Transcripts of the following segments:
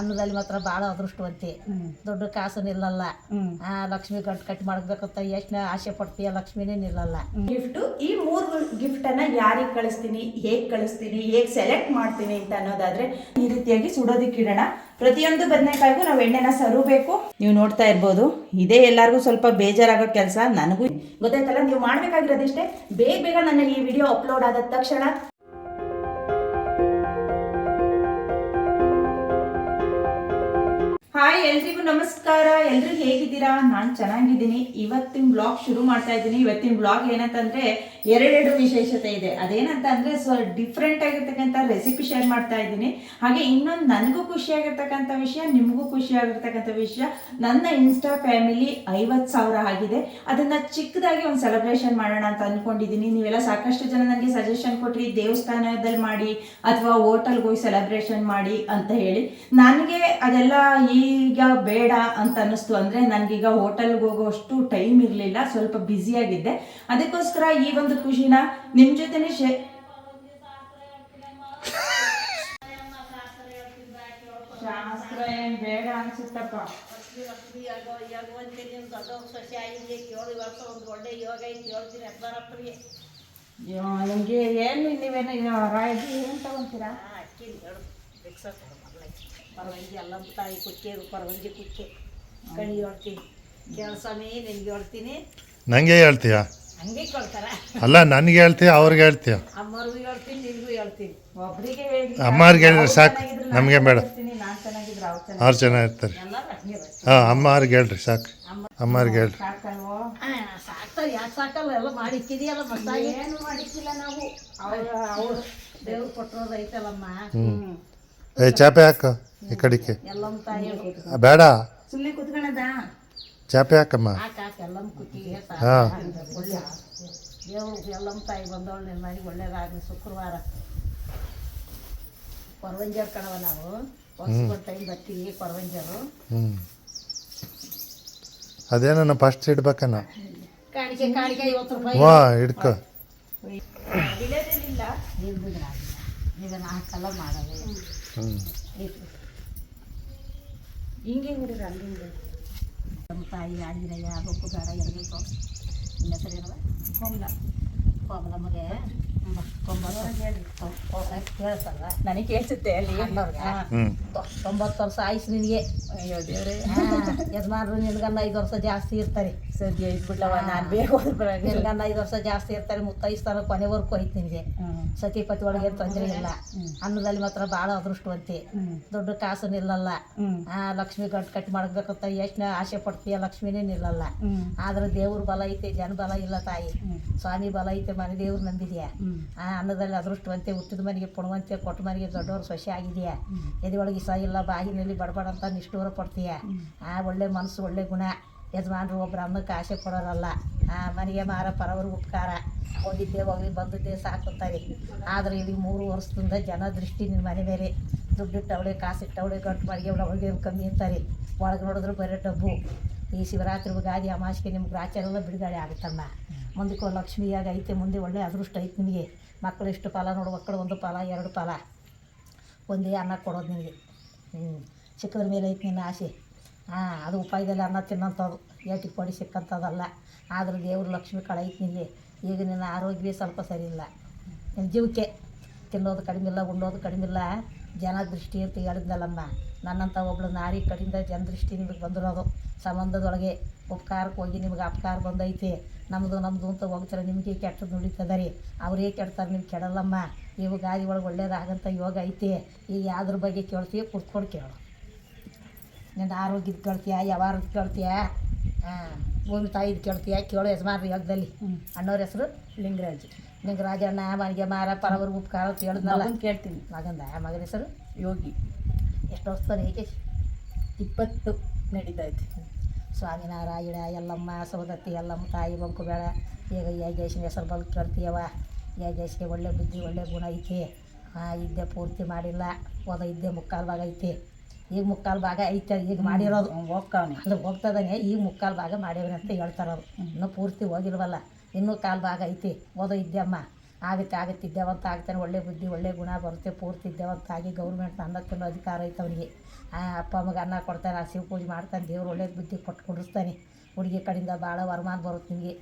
ಅನ್ನದಲ್ಲಿ ಮಾತ್ರ ಭಾಳ ಅದೃಷ್ಟವಂತಿ. ದೊಡ್ಡ ಕಾಸು ನಿಲ್ಲಲ್ಲ. ಆ ಲಕ್ಷ್ಮಿ ಗಂಟು ಕಟ್ ಮಾಡ್ಬೇಕಂತ ಎಷ್ಟು ಆಸೆ ಪಡ್ತೀಯ ಲಕ್ಷ್ಮಿನೇ ನಿಲ್ಲಲ್ಲ. ಗಿಫ್ಟ್ ಈ ಮೂರು ಗಿಫ್ಟ್ ಅನ್ನ ಯಾರಿಗೆ ಕಳಿಸ್ತೀನಿ ಹೇಗ್ ಕಳಿಸ್ತೀನಿ ಹೇಗ್ ಸೆಲೆಕ್ಟ್ ಮಾಡ್ತೀನಿ ಅಂತ ಅನ್ನೋದಾದ್ರೆ ಈ ರೀತಿಯಾಗಿ ಸುಡೋದಿಕ್ಕೆ ಇಡೋಣ ಪ್ರತಿಯೊಂದು ಬದನೆಕಾಯಿಗೂ ನಾವು ಎಣ್ಣೆನ ಸರಬೇಕು. ನೀವು ನೋಡ್ತಾ ಇರ್ಬೋದು ಇದೇ ಎಲ್ಲರಿಗೂ ಸ್ವಲ್ಪ ಬೇಜಾರಾಗೋ ಕೆಲಸ ನನಗೂ ಗೊತ್ತಾಯ್ತಲ್ಲ ನೀವು ಮಾಡ್ಬೇಕಾಗಿರೋದಿಷ್ಟೇ. ಬೇಗ ಬೇಗ ನನ್ನ ಈ ವಿಡಿಯೋ ಅಪ್ಲೋಡ್ ಆದ ತಕ್ಷಣ ಹಾಯ್ ಎಲ್ರಿಗೂ ನಮಸ್ಕಾರ. ಎಲ್ರು ಹೇಗಿದ್ದೀರಾ? ನಾನು ಚೆನ್ನಾಗಿದ್ದೀನಿ. ಇವತ್ತಿನ ಬ್ಲಾಗ್ ಶುರು ಮಾಡ್ತಾ ಇದ್ದೀನಿ. ಇವತ್ತಿನ ಬ್ಲಾಗ್ ಏನಂತಂದ್ರೆ ಎರಡೆರಡು ವಿಶೇಷತೆ ಇದೆ. ಅದೇನಂತ ಅಂದ್ರೆ ಸ್ವಲ್ಪ ಡಿಫ್ರೆಂಟ್ ಆಗಿರ್ತಕ್ಕಂಥ ರೆಸಿಪಿ ಶೇರ್ ಮಾಡ್ತಾ ಇದ್ದೀನಿ. ಹಾಗೆ ಇನ್ನೊಂದು ನನಗೂ ಖುಷಿಯಾಗಿರ್ತಕ್ಕಂಥ ವಿಷಯ, ನಿಮಗೂ ಖುಷಿಯಾಗಿರ್ತಕ್ಕಂಥ ವಿಷಯ. ನನ್ನ ಇನ್ಸ್ಟಾ ಫ್ಯಾಮಿಲಿ ಐವತ್ತು ಸಾವಿರ ಆಗಿದೆ. ಅದನ್ನ ಚಿಕ್ಕದಾಗಿ ಒಂದು ಸೆಲೆಬ್ರೇಷನ್ ಮಾಡೋಣ ಅಂತ ಅನ್ಕೊಂಡಿದ್ದೀನಿ. ನೀವೆಲ್ಲ ಸಾಕಷ್ಟು ಜನ ನನಗೆ ಸಜೆಷನ್ ಕೊಟ್ರಿ. ದೇವಸ್ಥಾನದಲ್ಲಿ ಮಾಡಿ, ಅಥವಾ ಹೋಟೆಲ್ಗೆ ಹೋಗಿ ಸೆಲೆಬ್ರೇಷನ್ ಮಾಡಿ ಅಂತ ಹೇಳಿ. ನನಗೆ ಅದೆಲ್ಲ ಈಗ ಬೇಡ ಅಂತ ಅನ್ನಿಸ್ತು ಅಂದರೆ ನನಗೀಗ ಹೋಟೆಲ್ಗೆ ಹೋಗೋಷ್ಟು ಟೈಮ್ ಇರಲಿಲ್ಲ, ಸ್ವಲ್ಪ ಬ್ಯುಸಿಯಾಗಿದ್ದೆ ಅದಕ್ಕೋಸ್ಕರ ಈ ಒಂದು ಖುಷಿನ ನಿಮ್ಮ ಜೊತೆನೇ ಶೇ ಶಾಸ್ತ್ರ ಏನು ಬೇಡ ಅನ್ಸುತ್ತಪ್ಪ. ಹಿಂಗೆ ಏನು ನೀವೇನು ರಾಯ್ದು ಏನು ತಗೊಂತೀರಾ ಪರವಂಜಿ ಅಲ್ಲ ತಾಯಿ ಕುಚ್ಚೆ ಪರವಂಜಿ ಕುಕ್ಕೆ ಕಣಿ ಹೇಳ್ತೀನಿ ಕೆಲಸನೇ ನಿನ್ಗೆ ಹೇಳ್ತೀನಿ. ನನಗೆ ಹೇಳ್ತೀಯ? ಹಂಗೆ ಕೊಡ್ತಾರ ಅಲ್ಲ ನನಗೆ ಹೇಳ್ತೀಯ ಅವ್ರಿಗೆ ಹೇಳ್ತೀಯ? ಅಮ್ಮವ್ರಿಗೂ ಹೇಳ್ತೀನಿ ನಿನಗೂ ಹೇಳ್ತೀನಿ. ಒಬ್ಬರಿಗೆ ಹೇಳಿ ಅಮ್ಮವ್ರಿಗೆ ಹೇಳಿದ್ರೆ ಸಾಕು. ನಮಗೆ ಬೇಡ. ನಾನು ಚೆನ್ನಾಗಿದ್ರೆ ಅವ್ರು ಚೆನ್ನಾಗಿ ಅವ್ರು ಚೆನ್ನಾಗಿರ್ತಾರೆ. ಎಲ್ಲರೂ ಹಂಗೆ ಬರ್ತಾರೆ. ಹಾಂ ಅಮ್ಮವ್ರಿಗೆ ಹೇಳ್ರಿ ಸಾಕು. ಅಮ್ಮವ್ರಿಗೆ ಹೇಳ್ರಿ. ಸಾಕಲ್ವೋ? ಆ, ಸಾಕ್ತಾರೆ ಯಾಕೆ ಸಾಕಲ್ಲ ಎಲ್ಲ ಮಾಡಿ ಇಕ್ಕಿದೆಯಲ್ಲ ಮಸ್ತಾಗಿ ಏನು ಮಾಡಿಕ್ಕಿಲ್ಲ ನಾವು. ಅವ್ರ ಅವ್ರು ದೇವ್ರು ಕೊಟ್ಟರೋದು ಐತಲ್ಲಮ್ಮ. ಹ್ಞೂ ಏ ಚಾಪೆ ಹಾಕು. ಈ ಕಡೆಗೆ. ಬೇಡ. ಚಾಪೆ ಹಾಕಮ್ಮ. ಹಾಂ. ದೇವ್ರು ಎಲ್ಲಮ್ಮ ತಾಯಿ ಬಂದವಳು ನಿನ್ನ ಮನೆಗೆ ಒಳ್ಳೇದಾಗಲಿ ಶುಕ್ರವಾರ. ಕೊರವಂಜರ್ ಕಣವ ನಾವು. ವರ್ಷಗೊಂದು ಟೈಮ್ ಬರ್ತೀವಿ ಕೊರವಂಜರು ಹ್ಞೂ ಅದೇನ ಫಸ್ಟ್ ಇಡ್ಬೇಕನ್ನ. ಕಾಣಿಕೆ ಕಾಣಿಕೆ ಐವತ್ತು ರೂಪಾಯಿ. ವಾ ಮಾಡೋದು ಹ್ಞೂ ಐತೆ. ಹಿಂಗೆ ಹಿಡಿದ್ರೆ ಹಂಗೆ ನಮ್ಮ ತಾಯಿ ಆಂಜನೇಯ ಬೊಕ್ಕು ಬೇಡ ಇರಬೇಕು ನಿಮ್ಮ ಹೆಸರೇನವ ಕೋಮಲ. ಕೋಮಲಮ್ಮಗೆ ನನಗೆ ಕೇಳಿಸುತ್ತೆ ಅಲ್ಲಿ ತೊಂಬತ್ತು ವರ್ಷ ಆಯ್ತು ನಿನಗೆ. ಅಯ್ಯೋ ದೇವ್ರೆ. ಯಜಮಾನ್ರು ನಿನ್ಗನ್ನ ಐದು ವರ್ಷ ಜಾಸ್ತಿ ಇರ್ತಾರೆ. ಸದ್ಯ ಇದ್ಬಿಟ್ಲವ ನಾನು ಬೇಗ ನಿನ್ಗನ್ನ ಐದು ವರ್ಷ ಜಾಸ್ತಿ ಇರ್ತಾರೆ ಮುತ್ತೈಸ್ತಾರ ಕೊನೆವರೆಗೂ ಐತೆ ನಿನಗೆ. ಸತಿಪತಿ ಒಳಗೆ ತೊಂದರೆ ಇಲ್ಲ. ಅನ್ನದಲ್ಲಿ ಮಾತ್ರ ಭಾಳ ಅದೃಷ್ಟವಂತೆ. ದೊಡ್ಡ ಕಾಸು ನಿಲ್ಲಲ್ಲ. ಆ ಲಕ್ಷ್ಮಿ ಗಂಟು ಕಟ್ ಮಾಡ್ಬೇಕಂತ ಎಷ್ಟು ಆಸೆ ಪಡ್ತೀಯ ಲಕ್ಷ್ಮಿನೇ ನಿಲ್ಲಲ್ಲ. ಆದ್ರೆ ದೇವ್ರ ಬಲ ಐತೆ ಜನ ಬಲ ಇಲ್ಲ ತಾಯಿ. ಸ್ವಾಮಿ ಬಲ ಐತೆ ಮನೆ ದೇವ್ರು ನಂಬಿದ್ಯಾ? ಅನ್ನದಲ್ಲಿ ಅದೃಷ್ಟವಂತೆ ಹುಟ್ಟಿದ ಮನೆಗೆ ಪುಣವಂತೆ ಕೊಟ್ಟ ಮನೆಗೆ ದೊಡ್ಡವರು ಸೊಸೆ ಆಗಿದೆಯಾ? ಎದೆಯೊಳಗೆ ಇಸ ಇಲ್ಲ ಬಾಗಿನಲ್ಲಿ ಬಡಬಡ ಅಂತ ನಿಷ್ಠೂರ ಪಡ್ತೀಯ? ಆ ಒಳ್ಳೆ ಮನಸ್ಸು ಒಳ್ಳೆ ಗುಣ. ಯಜಮಾನರು ಒಬ್ಬರು ಅನ್ನಕ್ಕೆ ಆಸೆ ಕೊಡೋರಲ್ಲ ಆ ಮನೆಗೆ ಮಾರ ಪರವರು ಉಪಕಾರ. ಹೋಗಿದ್ದೆ ಹೋಗಿ ಬಂದಿದ್ದೆ ಸಾಕುತ್ತಾರೆ. ಆದರೆ ಇಲ್ಲಿ ಮೂರು ವರ್ಷದಿಂದ ಜನ ದೃಷ್ಟಿ ನಿನ್ನ ಮನೆ ಮೇಲೆ. ಕಾಸು ಇಟ್ಟವಳೆ ಗಂಟು ಮನೆಗೆ ಅವಳಿಗೆ ಕಮ್ಮಿ ಅಂತಾರೆ. ಒಳಗೆ ನೋಡಿದ್ರೆ ಬರೀ ಡಬ್ಬು. ಈ ಶಿವರಾತ್ರಿ ಯುಗಾದಿ ಅಮಾಸಿಗೆ ನಿಮ್ಗೆ ರಾಚಾರ ಎಲ್ಲ ಬಿಡುಗಡೆ ಆಗುತ್ತಮ್ಮ. ಮುಂದಕ್ಕೆ ಲಕ್ಷ್ಮಿಯಾಗ ಐತೆ, ಮುಂದೆ ಒಳ್ಳೆ ಅದೃಷ್ಟ ಐತೆ ನಿಮಗೆ. ಮಕ್ಕಳು ಇಷ್ಟು ಫಲ ನೋಡು, ಮಕ್ಕಳು ಒಂದು ಫಲ, ಎರಡು ಫಲ. ಒಂದೇ ಅನ್ನ ಕೊಡೋದು ನಿಮಗೆ. ಹ್ಞೂ ಚಿಕ್ಕದ್ರ ಮೇಲೆ ಐತೆ ನಿನ್ನ ಆಸೆ. ಹಾಂ ಅದು ಉಪಾಯದಲ್ಲಿ ಅನ್ನ ತಿನ್ನೋಂಥದ್ದು. ಏಟಿಗೆ ಕೊಡಿ ಸಿಕ್ಕಂಥದ್ದಲ್ಲ. ಆದರೂ ದೇವ್ರ ಲಕ್ಷ್ಮಿ ಕಳೆ ಐತೆ ನಿಮಗೆ ಈಗ ನಿನ್ನ ಆರೋಗ್ಯವೇ ಸ್ವಲ್ಪ ಸರಿ ಇಲ್ಲ ನಿನ್ನ ಜೀವಕ್ಕೆ ತಿನ್ನೋದು ಕಡಿಮೆ ಇಲ್ಲ, ಉಣ್ಣೋದು ಕಡಿಮೆ ಇಲ್ಲ. ಜನ ದೃಷ್ಟಿ ಅಂತ ಹೇಳಿದ್ನಲ್ಲಮ್ಮ. ನನ್ನಂಥ ಒಬ್ಳು ನಾರಿ ಕಡಿಂದ ಜನ ದೃಷ್ಟಿ ನಿಮಗೆ ಬಂದಿರೋದು. ಸಂಬಂಧದೊಳಗೆ ಉಪಕಾರಕ್ಕೆ ಹೋಗಿ ನಿಮ್ಗೆ ಅಪಕಾರ ಬಂದೈತೆ. ನಮ್ಮದು ನಮ್ಮದು ಅಂತ ಹೋಗ್ತಾರೆ. ನಿಮಗೆ ಕೆಟ್ಟದ್ದು ನುಡಿತದ ರೀ. ಅವರೇ ಕೆಡ್ತಾರೆ? ನೀವು ಕೆಡಲ್ಲಮ್ಮ. ನೀವು ಗಾದಿ ಒಳಗೆ ಒಳ್ಳೇದಾಗಂತ ಯೋಗ ಐತೆ. ಈಗ ಯಾವ್ದ್ರ ಬಗ್ಗೆ ಕೇಳ್ತೀಯ ಕುತ್ಕೊಂಡು ಕೇಳು. ನಿನ್ನ ಆರೋಗ್ಯದ ಕೇಳ್ತೀಯ? ಯಾವಾರದ ಕೇಳ್ತೀಯ? ಹಾಂ ಭೂಮಿ ತಾಯಿದು ಕೇಳ್ತೀಯ? ಕೇಳೋ ಯಜಮಾನ್ರಿ ಯೋಗದಲ್ಲಿ ಅಣ್ಣವ್ರ ಹೆಸರು ಲಿಂಗರಾಜ್. ಲಿಂಗರಾಜಣ್ಣ ಮನೆಗೆ ಮಾರ ಪರವರ್ಗ ಉಪಕಾರ ಅಂತ ಹೇಳಿದ್ನಲ್ಲ. ಕೇಳ್ತೀನಿ. ಮಗಂದ ಮಗನ ಹೆಸರು? ಯೋಗಿ. ಎಷ್ಟು ವರ್ಷದ ಏಕೆ? ಇಪ್ಪತ್ತು. ನಡೀತಾ ಸ್ವಾಮಿನ ಸ್ವಾಮಿನಾರಾಯಣ ಎಲ್ಲಮ್ಮ ಸೌದತ್ತಿ ಎಲ್ಲಮ್ಮ ತಾಯಿ ಬಂಕು ಬೇಡ. ಈಗ ಯಾಜೇಶನ ಹೆಸರು ಬಂದು ಕೇಳ್ತೀಯವ ಯಾಜೇಶ್ಗೆ ಒಳ್ಳೆ ಬುದ್ಧಿ ಒಳ್ಳೆ ಗುಣ ಐತಿ. ಹಾಂ ಇದ್ದೆ ಪೂರ್ತಿ ಮಾಡಿಲ್ಲ. ಹೋದ ಇದ್ದೆ ಮುಕ್ಕಾಲು ಭಾಗ ಐತಿ. ಈಗ ಮುಕ್ಕಾಲು ಭಾಗ ಐತೆ ಈಗ ಮಾಡಿರೋದು. ಹೋಗ್ತಾವನೆ. ಅದು ಹೋಗ್ತದನೆ. ಈಗ ಮುಕ್ಕಾಲು ಭಾಗ ಮಾಡ್ಯವನೆ ಅಂತ ಹೇಳ್ತಾರವ್ರು ಇನ್ನೂ ಪೂರ್ತಿ ಹೋಗಿಲ್ವಲ್ಲ. ಇನ್ನೂ ಕಾಲು ಭಾಗ ಐತಿ. ಓದೋ ಇದ್ದೆಮ್ಮ. ಆಗುತ್ತೆ ಆಗುತ್ತೆ ಇದ್ದೇವಂತ ಆಗ್ತಾನೆ. ಒಳ್ಳೆ ಬುದ್ಧಿ ಒಳ್ಳೆ ಗುಣ ಬರುತ್ತೆ. ಪೂರ್ತಿ ಇದ್ದೇವಂತ ಆಗಿ ಗೌರ್ಮೆಂಟ್ ಅನ್ನ ತಿನ್ನೋ ಅಧಿಕಾರ ಐತೆ ಅವನಿಗೆ ಅಪ್ಪ ಅಮ್ಮಗೆ ಅನ್ನ ಕೊಡ್ತಾನೆ ಆ ಶಿವ ಪೂಜೆ ಮಾಡ್ತಾನೆ ದೇವ್ರು ಒಳ್ಳೇದು ಬುದ್ಧಿ ಕೊಟ್ಟು ಕುಡಿಸ್ತಾನೆ ಹುಡುಗಿ ಕಡೆಯಿಂದ ಭಾಳ ವರಮಾನ ಬರುತ್ತೆ ನಿಮಗೆ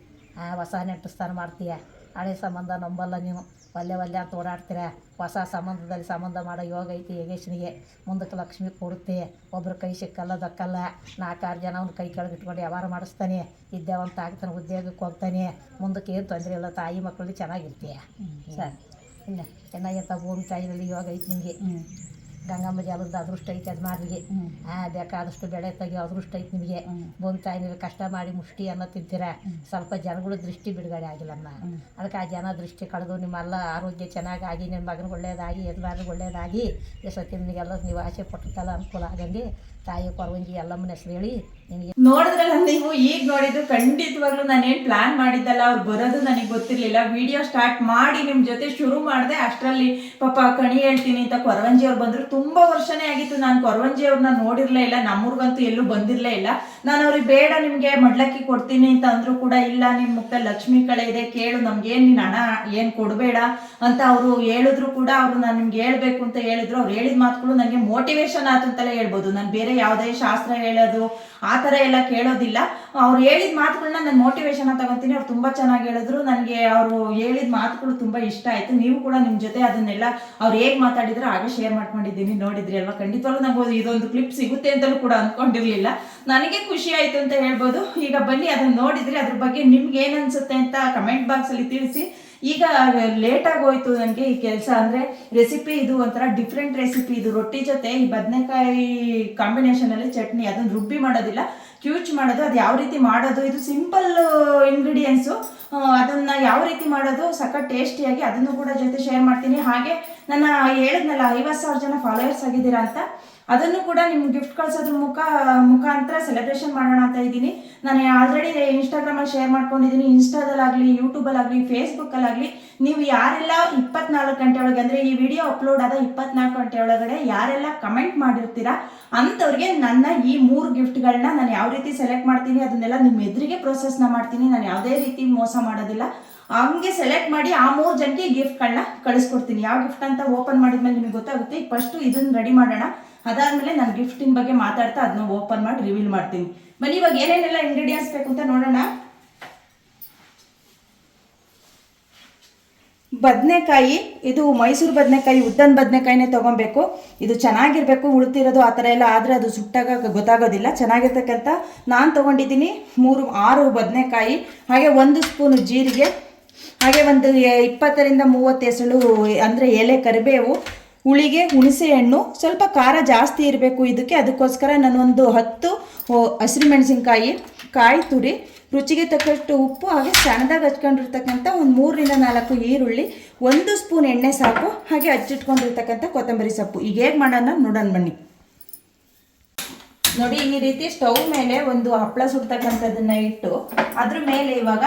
ಹೊಸ ನೆಂಟಸ್ಥಾನ ಮಾಡ್ತೀಯ. ಹಳೆ ಸಂಬಂಧ ನಂಬಲ್ಲ ನೀವು ಒಲ್ಲೆ ಒಲ್ಲೆ ಅಂತ ಓಡಾಡ್ತೀರ. ಹೊಸ ಸಂಬಂಧದಲ್ಲಿ ಸಂಬಂಧ ಮಾಡೋ ಯೋಗ ಐತಿ ಯೋಗೇಶನಿಗೆ. ಮುಂದಕ್ಕೆ ಲಕ್ಷ್ಮಿ ಕೊಡುತ್ತೆ. ಒಬ್ರ ಕೈ ಸಿಕ್ಕಲ್ಲ ದಕ್ಕಲ್ಲ. ನಾಲ್ಕಾರು ಜನ ಅವ್ನ ಕೈ ಕೆಳಗೆ ಇಟ್ಕೊಂಡು ವ್ಯವಹಾರ ಮಾಡಿಸ್ತಾನೆ. ಇದ್ದೇವಂತ ಆಗ್ತಾನೆ ಉದ್ಯೋಗಕ್ಕೆ ಹೋಗ್ತಾನೆ. ಮುಂದಕ್ಕೆ ಏನು ತೊಂದರೆ ಇಲ್ಲ ತಾಯಿ ಮಕ್ಕಳು ಚೆನ್ನಾಗಿರ್ತೀಯ. ಸರ್. ಇಲ್ಲ ಚೆನ್ನಾಗಿರ್ತಾವೆ ಭೂಮಿ ತಾಯಿನಲ್ಲಿ ಯೋಗ ಐತಿ ನಿಮಗೆ ಗಂಗಮ್ಮ ಅವ್ರದ್ದು ಅದೃಷ್ಟ ಐತೆ ಅದು ಮಾರಿಗೆ ಹಾ ಬೇಕಾದಷ್ಟು ಬೆಳೆ ತೆಗಿಯೋ ಅದೃಷ್ಟ ಐತೆ ನಿಮಗೆ. ಭೂಮಿ ತಾಯಿನಲ್ಲಿ ಕಷ್ಟ ಮಾಡಿ ಮುಷ್ಟಿ ಅನ್ನ ತಿಂತೀರ. ಸ್ವಲ್ಪ ಜನಗಳ ದೃಷ್ಟಿ ಬಿಡುಗಡೆ ಆಗಿಲ್ಲಮ್ಮ. ಅದಕ್ಕೆ ಆ ಜನ ದೃಷ್ಟಿ ಕಳೆದು ನಿಮ್ಮೆಲ್ಲ ಆರೋಗ್ಯ ಚೆನ್ನಾಗಾಗಿ ನಿಮ್ಮ ಮಗನಿಗೆ ಒಳ್ಳೇದಾಗಿ ಎಲ್ಲರಿಗೂ ಒಳ್ಳೇದಾಗಿ ಎಷ್ಟೊತ್ತಿ ನಿಮಗೆಲ್ಲ ನೀವು ಆಸೆ ಪಟ್ಟದ್ದೆಲ್ಲ ಅನುಕೂಲ ಆಗಂಗೆ ತಾಯಿ ಕೊರವಂಜಿ ಎಲ್ಲಮ್ಮನ ಹೆಸರು ಹೇಳಿ ನಿನಗೆ ನೋಡಿದ್ರಲ್ಲ ನೀವು ಈಗ ನೋಡಿದ್ದು ಖಂಡಿತವಾಗ್ಲೂ ನಾನೇನು ಪ್ಲಾನ್ ಮಾಡಿದ್ದಲ್ಲ, ಅವ್ರು ಬರೋದು ನನಗೆ ಗೊತ್ತಿರಲಿಲ್ಲ. ವಿಡಿಯೋ ಸ್ಟಾರ್ಟ್ ಮಾಡಿ ನಿಮ್ಮ ಜೊತೆ ಶುರು ಮಾಡಿದೆ, ಅಷ್ಟರಲ್ಲಿ ಪಾಪ ಕಣಿ ಹೇಳ್ತೀನಿ ಅಂತ ಕೊರವಂಜಿ ಅವ್ರು ಬಂದರು. ತುಂಬ ವರ್ಷನೇ ಆಗಿತ್ತು, ನಾನು ಕೊರವಂಜಿ ಅವ್ರನ್ನ ನೋಡಿರಲೇ ಇಲ್ಲ, ನಮ್ಮೂರ್ಗಂತೂ ಎಲ್ಲೂ ಬಂದಿರಲೇ ಇಲ್ಲ. ನಾನು ಅವ್ರಿಗೆ ಬೇಡ ನಿಮಗೆ ಮಡ್ಲಕ್ಕಿ ಕೊಡ್ತೀನಿ ಅಂತ ಅಂದರೂ ಕೂಡ ಇಲ್ಲ ನಿಮ್ಮ ಮುಕ್ತ ಲಕ್ಷ್ಮಿ ಕಳೆ ಇದೆ, ಕೇಳು ನಮ್ಗೇನು ನೀನು ಹಣ, ಏನು ಕೊಡಬೇಡ ಅಂತ ಅವರು ಹೇಳಿದ್ರು ಕೂಡ ಅವರು ನಾನು ನಿಮ್ಗೆ ಹೇಳಬೇಕು ಅಂತ ಹೇಳಿದ್ರು. ಅವ್ರು ಹೇಳಿದ ಮಾತುಗಳು ನನಗೆ ಮೋಟಿವೇಶನ್ ಆಯ್ತು ಅಂತಲೇ ಹೇಳ್ಬೋದು. ನಾನು ಬೇರೆ ಯಾವುದೇ ಶಾಸ್ತ್ರ ಹೇಳೋದು, ಆ ಥರ ಎಲ್ಲ ಕೇಳೋದಿಲ್ಲ. ಅವ್ರು ಹೇಳಿದ ಮಾತುಗಳನ್ನ ನಾನು ಮೋಟಿವೇಶನ್ ತಗೊತೀನಿ. ಅವ್ರು ತುಂಬ ಚೆನ್ನಾಗಿ ಹೇಳಿದ್ರು. ನನಗೆ ಅವರು ಹೇಳಿದ ಮಾತುಗಳು ತುಂಬ ಇಷ್ಟ ಆಯಿತು. ನೀವು ಕೂಡ ನಿಮ್ಮ ಜೊತೆ ಅದನ್ನೆಲ್ಲ ಅವ್ರು ಹೇಗೆ ಮಾತಾಡಿದ್ರು ಹಾಗೆ ಶೇರ್ ಮಾಡ್ಕೊಂಡಿದ್ದೀನಿ. ನೋಡಿದ್ರಿ ಅಲ್ವಾ? ಖಂಡಿತವಾಗ್ಲೂ ನಂಗೆ ಇದೊಂದು ಕ್ಲಿಪ್ ಸಿಗುತ್ತೆ ಅಂತಲೂ ಕೂಡ ಅಂದ್ಕೊಂಡಿರಲಿಲ್ಲ ನನಗೆ ಖುಷಿ ಆಯಿತು ಅಂತ ಹೇಳ್ಬೋದು. ಈಗ ಬನ್ನಿ ಅದನ್ನು ನೋಡಿದ್ರಿ ಅದ್ರ ಬಗ್ಗೆ ನಿಮ್ಗೆ ಏನು ಅನ್ಸುತ್ತೆ ಅಂತ ಕಮೆಂಟ್ ಬಾಕ್ಸಲ್ಲಿ ತಿಳಿಸಿ. ಈಗ ಲೇಟ್ ಹೋಯ್ತು ನನಗೆ ಈ ಕೆಲಸ. ಅಂದರೆ ರೆಸಿಪಿ ಇದು ಒಂಥರ ಡಿಫ್ರೆಂಟ್ ರೆಸಿಪಿ ಇದು. ರೊಟ್ಟಿ ಜೊತೆ ಈ ಬದನೆಕಾಯಿ ಕಾಂಬಿನೇಷನಲ್ಲಿ ಚಟ್ನಿ, ಅದನ್ನು ರುಬ್ಬಿ ಮಾಡೋದಿಲ್ಲ. ಕ್ಯೂಚ್ ಮಾಡೋದು. ಅದು ಯಾವ ರೀತಿ ಮಾಡೋದು? ಇದು ಸಿಂಪಲ್ ಇಂಗ್ರೀಡಿಯೆಂಟ್ಸು ಅದನ್ನು ಯಾವ ರೀತಿ ಮಾಡೋದು? ಸಖತ್ ಟೇಸ್ಟಿಯಾಗಿ ಅದನ್ನು ಕೂಡ ಜೊತೆ ಶೇರ್ ಮಾಡ್ತೀನಿ. ಹಾಗೆ ನನ್ನ ಹೇಳಿದ್ನಲ್ಲ, ಐವತ್ತು ಸಾವಿರ ಜನ ಫಾಲೋವರ್ಸ್ ಆಗಿದ್ದೀರಾ ಅಂತ. ಅದನ್ನು ಕೂಡ ನಿಮ್ಗೆ ಗಿಫ್ಟ್ ಕಳ್ಸೋದ್ರ ಮುಖ, ಮುಖಾಂತರ ಸೆಲೆಬ್ರೇಷನ್ ಮಾಡೋಣ ಅಂತ ಇದ್ದೀನಿ. ನಾನು ಆಲ್ರೆಡಿ ಇನ್ಸ್ಟಾಗ್ರಾಮಲ್ಲಿ ಶೇರ್ ಮಾಡ್ಕೊಂಡಿದ್ದೀನಿ. ಇನ್ಸ್ಟಾದಲ್ಲಾಗಲಿ ಯೂಟ್ಯೂಬಲ್ಲಾಗಲಿ ಫೇಸ್ಬುಕ್ಕಲ್ಲಾಗಲಿ ನೀವು ಯಾರೆಲ್ಲ ಇಪ್ಪತ್ನಾಲ್ಕು ಗಂಟೆ ಒಳಗೆ, ಅಂದರೆ ಈ ವಿಡಿಯೋ ಅಪ್ಲೋಡ್ ಆದ ಇಪ್ಪತ್ನಾಲ್ಕು ಗಂಟೆ ಒಳಗಡೆ ಯಾರೆಲ್ಲ ಕಮೆಂಟ್ ಮಾಡಿರ್ತೀರಾ, ಅಂಥವ್ರಿಗೆ ನನ್ನ ಈ ಮೂರು ಗಿಫ್ಟ್ಗಳನ್ನ ನಾನು ಯಾವ ರೀತಿ ಸೆಲೆಕ್ಟ್ ಮಾಡ್ತೀನಿ, ಅದನ್ನೆಲ್ಲ ನಿಮ್ಮ ಎದುರಿಗೆ ಪ್ರೋಸೆಸ್ನ ಮಾಡ್ತೀನಿ. ನಾನು ಯಾವುದೇ ರೀತಿ ಮೋಸ ಮಾಡೋದಿಲ್ಲ. ಹಂಗೆ ಸೆಲೆಕ್ಟ್ ಮಾಡಿ ಆ ಮೂರು ಜನಕ್ಕೆ ಗಿಫ್ಟ್ಗಳನ್ನ ಕಳಿಸ್ಕೊಡ್ತೀನಿ. ಯಾವ ಗಿಫ್ಟ್ ಅಂತ ಓಪನ್ ಮಾಡಿದ್ಮೇಲೆ ನಿಮಗೆ ಗೊತ್ತಾಗುತ್ತೆ. ಫಸ್ಟು ಇದನ್ನು ರೆಡಿ ಮಾಡೋಣ. ಅದಾದಮೇಲೆ ನಾನು ಗಿಫ್ಟಿನ ಬಗ್ಗೆ ಮಾತಾಡ್ತಾ ಅದನ್ನ ಓಪನ್ ಮಾಡಿ ರಿವೀಲ್ ಮಾಡ್ತೀನಿ. ಬನ್ನಿ, ಇವಾಗ ಏನೇನೆಲ್ಲ ಇಂಗ್ರೀಡಿಯೆಂಟ್ಸ್ ಬೇಕು ಅಂತ ನೋಡೋಣ. ಬದನೆಕಾಯಿ, ಇದು ಮೈಸೂರು ಬದನೆಕಾಯಿ ಉದ್ದನ್ ಬದನೆಕಾಯಿನೇ ತೊಗೊಬೇಕು. ಇದು ಚೆನ್ನಾಗಿರಬೇಕು, ಉಳ್ತಿರೋದು ಆ ಥರ ಎಲ್ಲ ಆದರೆ ಅದು ಸುಟ್ಟಾಗ ಗೊತ್ತಾಗೋದಿಲ್ಲ. ಚೆನ್ನಾಗಿರ್ತಕ್ಕಂಥ ನಾನು ತೊಗೊಂಡಿದ್ದೀನಿ ಮೂರು, ಆರು ಬದನೆಕಾಯಿ, ಹಾಗೆ ಒಂದು ಸ್ಪೂನು ಜೀರಿಗೆ, ಹಾಗೆ ಒಂದು ಇಪ್ಪತ್ತರಿಂದ ಮೂವತ್ತು ಎಸಳು, ಅಂದರೆ ಎಲೆ ಕರಿಬೇವು ಹುಳಿಗೆ ಹುಣಸೆ ಹಣ್ಣು ಸ್ವಲ್ಪ ಖಾರ ಜಾಸ್ತಿ ಇರಬೇಕು ಇದಕ್ಕೆ. ಅದಕ್ಕೋಸ್ಕರ ನಾನೊಂದು ಹತ್ತು ಹಸಿರು ಮೆಣಸಿನ್ಕಾಯಿ, ಕಾಯಿ ತುರಿ, ರುಚಿಗೆ ತಕ್ಕಷ್ಟು ಉಪ್ಪು ಹಾಗೆ ಸಣ್ಣದಾಗಿ ಹಚ್ಕೊಂಡಿರ್ತಕ್ಕಂಥ ಒಂದು ಮೂರರಿಂದ ನಾಲ್ಕು ಈರುಳ್ಳಿ, ಒಂದು ಸ್ಪೂನ್ ಎಣ್ಣೆ ಸಾಕು, ಹಾಗೆ ಹಚ್ಚಿಟ್ಕೊಂಡಿರ್ತಕ್ಕಂಥ ಕೊತ್ತಂಬರಿ ಸೊಪ್ಪು. ಈಗ ಹೇಗೆ ಮಾಡೋಣ ನೋಡೋಣ ಬನ್ನಿ. ನೋಡಿ, ಈ ರೀತಿ ಸ್ಟವ್ ಮೇಲೆ ಒಂದು ಹಪ್ಪಳ ಸುಡ್ತಕ್ಕಂಥದ್ದನ್ನು ಇಟ್ಟು, ಅದ್ರ ಮೇಲೆ ಇವಾಗ